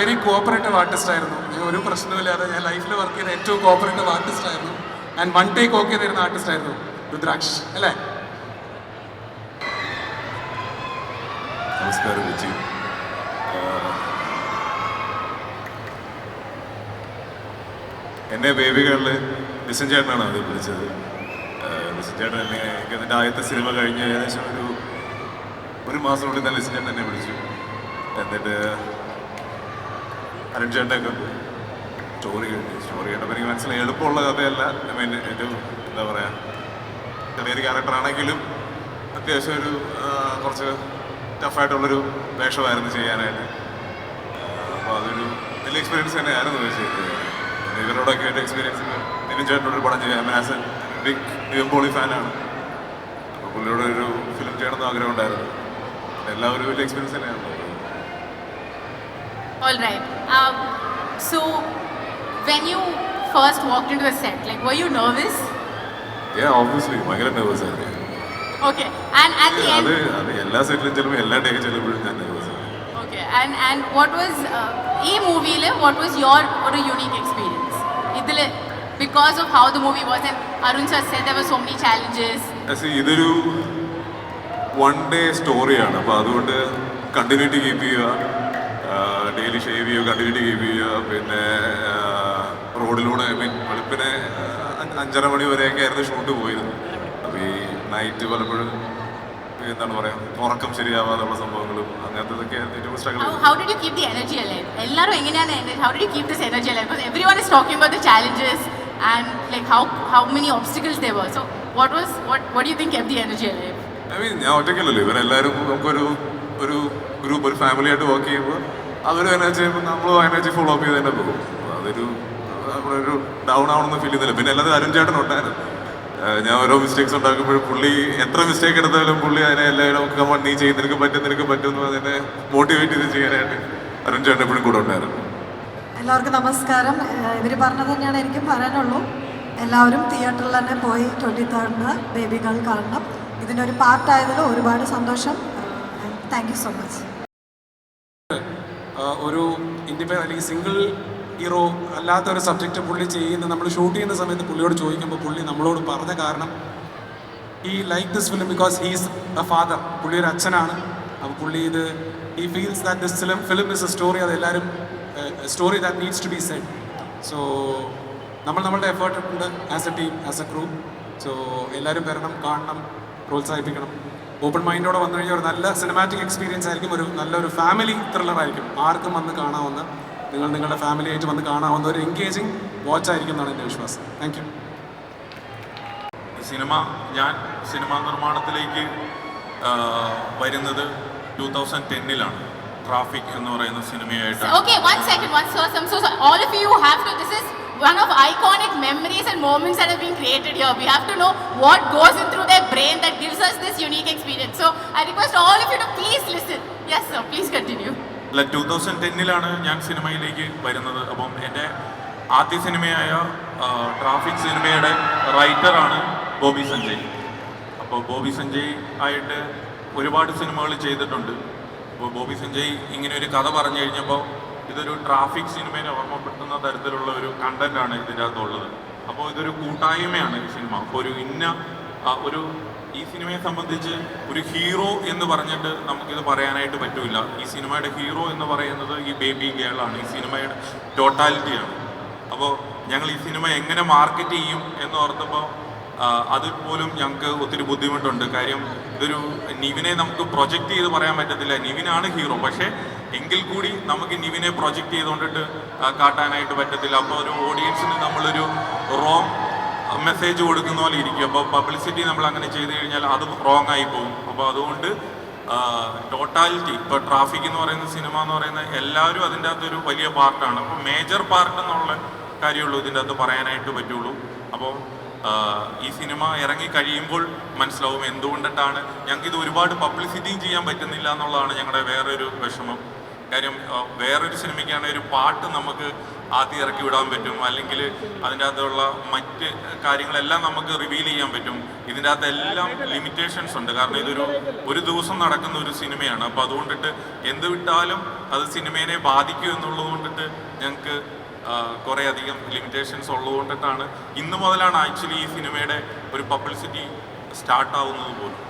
Very cooperative artist ആയിരുന്നു. ഞാൻ ഒരു പ്രശ്നമില്ലാതെ ഞാൻ ലൈഫിൽ വർക്ക് ചെയ്ത ഏറ്റവും കോപ്പറേറ്റീവ് ആർട്ടിസ്റ്റ് ആയിരുന്നു. ആൻഡ് വൺ ടേക്ക് ഓക്കെ തരുന്ന ആർട്ടിസ്റ്റ് ആയിരുന്നു രുദ്രാക്ഷ് അല്ലേ? നമസ്കാരം വിജി എന്നെ ബേബികളിൽ നിസിൻ ചേട്ടനാണ് ആദ്യം വിളിച്ചത്. ആഹ് ചേട്ടൻ എന്നെ എനിക്ക് അതിന്റെ ആദ്യത്തെ സിനിമ കഴിഞ്ഞ് ഏകദേശം ഒരു ഒരു മാസത്തിനുള്ളിൽ തന്നെ നിസിൻ ചേട്ടൻ എന്നെ വിളിച്ചു. എന്നിട്ട് അരുൺ ചേട്ടനെ കണ്ടു സ്റ്റോറി കേട്ടു സ്റ്റോറി കേട്ടപ്പോൾ എനിക്ക് മനസ്സിലായി. എളുപ്പമുള്ള കഥയല്ല. ഐ മീൻ ഏറ്റവും എന്താ പറയുക ചെറിയൊരു ക്യാരക്ടർ ആണെങ്കിലും അത്യാവശ്യം ഒരു കുറച്ച് ടഫായിട്ടുള്ളൊരു വേഷമായിരുന്നു ചെയ്യാനായിട്ട്. അപ്പോൾ അതൊരു വലിയ എക്സ്പീരിയൻസ് തന്നെയായിരുന്നു ചെയ്തത്. ഇവരോടൊക്കെ ഒരു എക്സ്പീരിയൻസ് നിവിൻ ചേട്ടനോട് പടം ചെയ്യാൻ എ ബിഗ് നിവിൻ പോളി ഫാനാണ് അപ്പോൾ പുള്ളിയോട് ഒരു ഫിലിം ചെയ്യണമെന്ന് ആഗ്രഹം ഉണ്ടായിരുന്നു എല്ലാവരും വലിയ എക്സ്പീരിയൻസ് തന്നെയാണ് all right. Um, so when you first walked into the set, like were you nervous? Yeah, obviously. ഭയങ്കര നെർവസ് ആയിരുന്നു Okay. And at the അത് end, അത് എല്ലാ സെറ്റിലും ചെല്ലുമ്പോൾ എല്ലാ ഡേ ചെല്ലുമ്പോഴും ഞാൻ നെർവസ് ആണ് okay. And and what was uh, movie? മൂവിയിൽ what was your ഒരു unique experience? ഇതിൽ because of how the movie was and Arun sir said there were so many challenges. See, ഇതൊരു വൺ ഡേ സ്റ്റോറിയാണ് അപ്പോൾ അതുകൊണ്ട് continuity keep ചെയ്യുക daily shave ചെയ്യുക continuity keep ചെയ്യുക പിന്നെ റോഡിലൂടെ ഐ മീൻ വെളുപ്പിനെ അഞ്ചര മണി വരെയൊക്കെ ആയിരുന്നു ഷൂട്ട് പോയിരുന്നു അപ്പോൾ ഈ നൈറ്റ് പലപ്പോഴും എന്താണ് പറയുക ഉറക്കം ശരിയാവാതെയുള്ള സംഭവങ്ങളും അങ്ങനത്തെ ആയിരുന്നു ഏറ്റവും സ്ട്രഗിൾ ഐ മീൻ ഞാൻ ഒറ്റയ്ക്കല്ലല്ലോ. ഇവരെല്ലാവരും നമുക്കൊരു ഒരു ഗ്രൂപ്പ് ഒരു ഫാമിലി ആയിട്ട് വർക്ക് ചെയ്യുമ്പോൾ അവരും എനർജി ചെയ്യുമ്പോൾ നമ്മളും എനർജി ഫോളോ അപ്പ് ചെയ്ത് തന്നെ പോകും. അതൊരു നമ്മളൊരു ഡൗൺ ആവണമെന്ന് ഫീൽ ചെയ്യുന്നില്ല. പിന്നെ അല്ലാതെ അരുൺ ചേട്ടൻ ഉണ്ടായിരുന്നു. ഞാൻ ഓരോ മിസ്റ്റേക്സ് ഉണ്ടാക്കുമ്പോഴും പുള്ളി എത്ര മിസ്റ്റേക്ക് എടുത്താലും പുള്ളി അതിനെ എല്ലാവരും കമ്മൺ നീ ചെയ്യും നിനക്ക് പറ്റും നിനക്ക് പറ്റും എന്ന് അതിനെ മോട്ടിവേറ്റ് ചെയ്ത് ചെയ്യാനായിട്ട് അരുൺ ചേട്ടൻ എപ്പോഴും കൂടെ ഉണ്ടായിരുന്നു. എല്ലാവർക്കും നമസ്കാരം. ഇവർ പറഞ്ഞത് തന്നെയാണ് എനിക്കും പറയാനുള്ളൂ. എല്ലാവരും തിയേറ്ററിൽ തന്നെ പോയി ട്വന്റി തേർഡിന് ബേബി ഗേൾ കാണണം. ഇതിനൊരു പാർട്ടായതിൽ ഒരുപാട് സന്തോഷം. താങ്ക് യു സോ മച്ച് ഒരു ഇൻഡിപെൻഡന്റ് അല്ലെങ്കിൽ സിംഗിൾ ഹീറോ അല്ലാത്ത ഒരു സബ്ജക്റ്റ് പുള്ളി ചെയ്യുന്ന നമ്മൾ ഷൂട്ട് ചെയ്യുന്ന സമയത്ത് പുള്ളിയോട് ചോദിക്കുമ്പോൾ പുള്ളി നമ്മളോട് പറഞ്ഞ കാരണം ഈ like this film because he's a father പുള്ളി ഒരു അച്ഛനാണ്. അപ്പോൾ പുള്ളി ഇത് ഈ feels that this film film is a story അത് എല്ലാവരും story that needs to be said so നമ്മൾ നമ്മളുടെ എഫേർട്ട് ഉണ്ട് as a team as a crew so എല്ലാവരും വരണം കാണണം പ്രോത്സാഹിപ്പിക്കണം. ഓപ്പൺ മൈൻഡോടെ വന്നു കഴിഞ്ഞാൽ ഒരു നല്ല സിനിമാറ്റിക് എക്സ്പീരിയൻസ് ആയിരിക്കും ഒരു നല്ലൊരു ഫാമിലി ത്രില്ലർ ആയിരിക്കും ആർക്കും വന്ന് കാണാവുന്ന നിങ്ങൾ നിങ്ങളുടെ ഫാമിലി ആയിട്ട് വന്ന് കാണാവുന്ന ഒരു എൻഗേജിങ് വാച്ച് ആയിരിക്കും എന്നാണ് എന്റെ വിശ്വാസം താങ്ക് യു ഈ സിനിമ ഞാൻ സിനിമാ നിർമ്മാണത്തിലേക്ക് വരുന്നത് ടൂ തൗസൻഡ് ടെന്നിലാണ് ട്രാഫിക് എന്ന് പറയുന്ന സിനിമയായിട്ട് one second one so of you have to. This is one of iconic memories and moments that have been created here. We have to know what goes in through their brain that unique experience. So I request all of you to please listen. Yes, sir. Please continue. അല്ല two thousand ടെന്നിലാണ് ഞാൻ സിനിമയിലേക്ക് വരുന്നത് അപ്പം എന്റെ ആദ്യ സിനിമയായ traffic സിനിമയുടെ റൈറ്ററാണ് ബോബി സഞ്ജയ് അപ്പോൾ ബോബി സഞ്ജയ് ആയിട്ട് ഒരുപാട് സിനിമകൾ ചെയ്തിട്ടുണ്ട് അപ്പോൾ ബോബി സഞ്ജയ് ഇങ്ങനെ ഒരു കഥ പറഞ്ഞു കഴിഞ്ഞപ്പോൾ ഇതൊരു ട്രാഫിക് സിനിമയെ ഓർമ്മപ്പെടുത്തുന്ന തരത്തിലുള്ള ഒരു കണ്ടന്റാണ് ഇതിന്റെ അകത്തുള്ളത് അപ്പോൾ ഇതൊരു കൂട്ടായ്മയാണ് ഈ സിനിമ ഒരു ഇന്ന ഒരു ഈ സിനിമയെ സംബന്ധിച്ച് ഒരു ഹീറോ എന്ന് പറഞ്ഞിട്ട് നമുക്കിത് പറയാനായിട്ട് പറ്റില്ല ഈ സിനിമയുടെ ഹീറോ എന്ന് പറയുന്നത് ഈ ബേബി ഗേളാണ് ഈ സിനിമയുടെ ടോട്ടാലിറ്റിയാണ് അപ്പോൾ ഞങ്ങൾ ഈ സിനിമ എങ്ങനെ മാർക്കറ്റ് ചെയ്യും എന്ന് ഓർത്തപ്പോൾ അതിൽ പോലും ഞങ്ങൾക്ക് ഒത്തിരി ബുദ്ധിമുട്ടുണ്ട്. കാര്യം ഇതൊരു നിവിനെ നമുക്ക് പ്രൊജക്റ്റ് ചെയ്ത് പറയാൻ പറ്റത്തില്ല. നിവിനാണ് ഹീറോ. പക്ഷേ എങ്കിൽ കൂടി നമുക്ക് നിവിനെ പ്രൊജക്റ്റ് ചെയ്തുകൊണ്ടിട്ട് കാട്ടാനായിട്ട് പറ്റത്തില്ല. അപ്പോൾ ഒരു ഓഡിയൻസിന് നമ്മളൊരു റോങ് മെസ്സേജ് കൊടുക്കുന്ന പോലെ ഇരിക്കും. അപ്പോൾ പബ്ലിസിറ്റി നമ്മൾ അങ്ങനെ ചെയ്ത് കഴിഞ്ഞാൽ അത് റോങ് ആയി പോകും. അപ്പോൾ അതുകൊണ്ട് ടോട്ടാലിറ്റി ഇപ്പോൾ ട്രാഫിക് എന്ന് പറയുന്ന സിനിമ എന്ന് പറയുന്ന എല്ലാവരും അതിന്റെ ഒരു വലിയ പാർട്ടാണ് അപ്പോൾ മേജർ പാർട്ട് എന്നുള്ള കാര്യമുള്ളൂ ഇതിന്റെ അകത്ത് പറയാനായിട്ട് പറ്റുള്ളൂ. അപ്പോൾ ഈ സിനിമ ഇറങ്ങി കഴിയുമ്പോൾ മനസ്സിലാവും എന്തുകൊണ്ടിട്ടാണ് ഞങ്ങൾക്ക് ഇത് ഒരുപാട് പബ്ലിസിറ്റിയും ചെയ്യാൻ പറ്റുന്നില്ല എന്നുള്ളതാണ് ഞങ്ങളുടെ വേറൊരു വിഷമം. കാര്യം വേറൊരു സിനിമയ്ക്കാണ് ഒരു പാട്ട് നമുക്ക് ആദ്യം ഇറക്കി വിടാൻ പറ്റും. അല്ലെങ്കിൽ അതിന്റെ അകത്തുള്ള മറ്റ് കാര്യങ്ങളെല്ലാം നമുക്ക് റിവീൽ ചെയ്യാൻ പറ്റും. ഇതിന്റെ അകത്ത് എല്ലാം ലിമിറ്റേഷൻസ് ഉണ്ട്. കാരണം ഇതൊരു ഒരു ദിവസം നടക്കുന്ന ഒരു സിനിമയാണ്. അപ്പോൾ അതുകൊണ്ടിട്ട് എന്ത് വിട്ടാലും അത് സിനിമേനെ ബാധിക്കും എന്നുള്ളത് കൊണ്ടിട്ട് ഞങ്ങൾക്ക് കുറേ അധികം ലിമിറ്റേഷൻസ് ഉള്ളത് കൊണ്ടിട്ടാണ് ഇന്ന് മുതലാണ് ആക്ച്വലി ഈ സിനിമയുടെ ഒരു പബ്ലിസിറ്റി സ്റ്റാർട്ടാവുന്നത് പോലും.